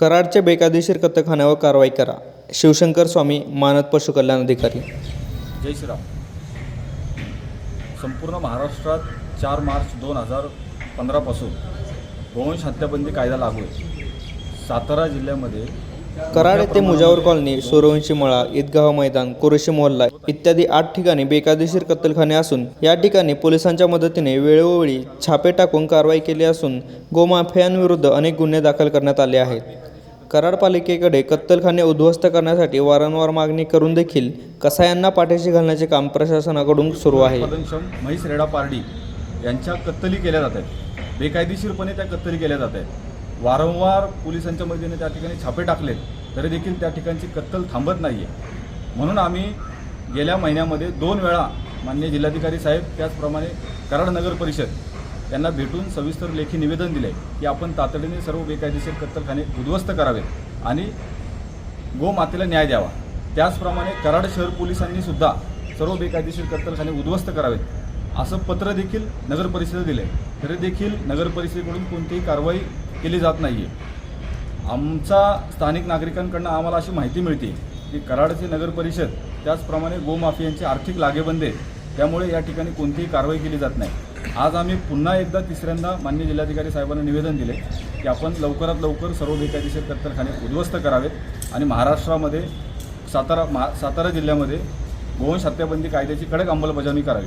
कराडच्या बेकायदेशीर कत्तलखान्यावर कारवाई करा. शिवशंकर स्वामी मानद पशुकल्याण अधिकारी. जय श्रीराम. संपूर्ण महाराष्ट्रात चार मार्च दोन हजार पंधरापासून गोवंश हत्याबंदी कायदा लागू आहे. सातारा जिल्ह्यामध्ये कराड येथे मुजावर कॉलनी सूर्यवंशी मळा ईदगाह मैदान कुरेशी मोहल्ला इत्यादी आठ ठिकाणी बेकायदेशीर कत्तलखाने असून या ठिकाणी पोलिसांच्या मदतीने वेळोवेळी छापे टाकून कारवाई केली असून गोमाफियांविरुद्ध अनेक गुन्हे दाखल करण्यात आले आहेत. कराड पालिकेकडे कत्तलखाने उद्ध्वस्त करण्यासाठी वारंवार मागणी करून देखील कसायांना पाठीशी घालण्याचे काम प्रशासनाकडून सुरू आहे. उत्पादनक्षम महेश रेडा पारडी यांच्या कत्तली केल्या जात आहेत. बेकायदेशीरपणे त्या कत्तली केल्या जात आहेत. वारंवार पोलिसांच्या मदतीने त्या ठिकाणी छापे टाकले तरी देखील त्या ठिकाणची कत्तल थांबत नाही आहे म्हणून आम्ही गेल्या महिन्यामध्ये दोन वेळा मान्य जिल्हाधिकारी साहेब त्याचप्रमाणे कराड नगर परिषद त्यांना भेटून सविस्तर लेखी निवेदन दिले की आपण तातडीने सर्व बेकायदेशीर कत्तलखाने उद्ध्वस्त करावेत आणि गोमातेला न्याय द्यावा. त्याचप्रमाणे कराड शहर पोलिसांनी सुद्धा सर्व बेकायदेशीर कत्तलखाने उद्ध्वस्त करावेत असं पत्र देखील नगर परिषदेला दिले तरी देखील नगर परिषदेकडून कोणतीही कारवाई केली जात नाही आहे आमचा स्थानिक नागरिकांकडनं आम्हाला अशी माहिती मिळते की कराडची नगर परिषद त्याचप्रमाणे गोमाफियांचे आर्थिक लागेबंदे त्यामुळे या ठिकाणी कोणतीही कारवाई केली जात नाही. आज आम्ही पुन्हा एकदा तिसऱ्यांदा मान्य जिल्हाधिकारी साहेबांना निवेदन दिले की आपण लवकरात लवकर सर्व बेकायदेशीर कत्तलखाने उद्ध्वस्त करावेत आणि महाराष्ट्रामध्ये सातारा महा सातारा जिल्ह्यामध्ये गोवंश हत्याबंदी कायद्याची कडक अंमलबजावणी करावी.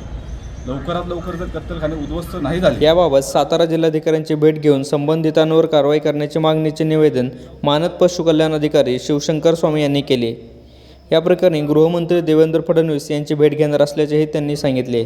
लवकरात लवकर जर कत्तलखाने उद्ध्वस्त नाही झाले. याबाबत सातारा जिल्हाधिकाऱ्यांची भेट घेऊन संबंधितांवर कारवाई करण्याची मागणीचे निवेदन मानद पशुकल्याण अधिकारी शिवशंकर स्वामी यांनी केले. या प्रकरणी गृहमंत्री देवेंद्र फडणवीस यांची भेट घेणार असल्याचेही त्यांनी सांगितले.